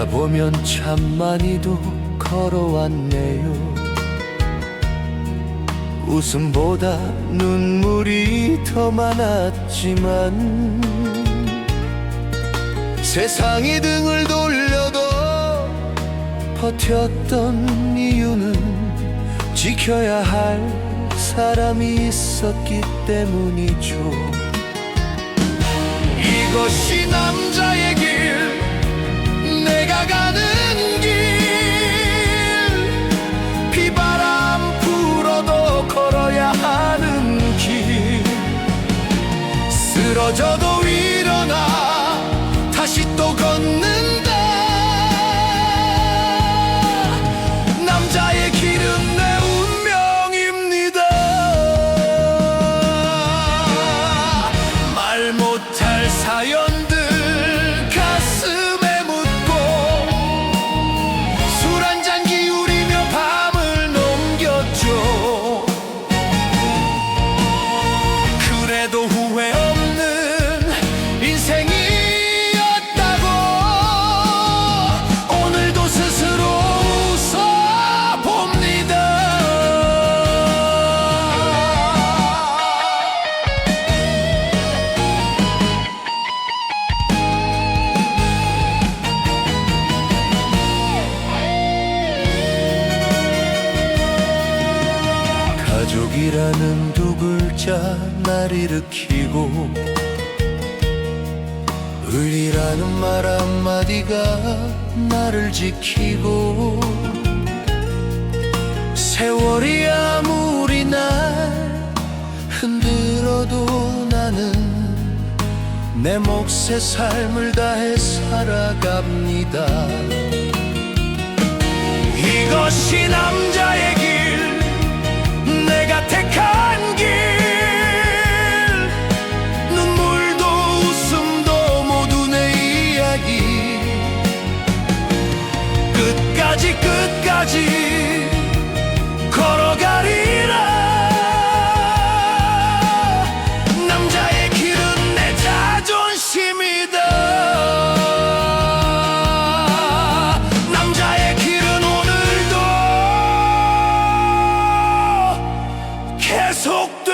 돌아보면 참 많이도 걸어왔네요. 웃음보다 눈물이 더 많았지만 세상이 등을 돌려도 버텼던 이유는 지켜야 할 사람이 있었기 때문이죠. 이것이 남자 রজদৌ 이라는 두 글자 날 일으키고 의리라는 말 한마디가 나를 지키고 세월이 아무리 날 흔들어도 나는 내 몫의 삶을 다해 살아갑니다. 이것이 끝까지 끝까지 걸어가리라. 남자의 길은 내 자존심이다. 남자의 길은 오늘도 계속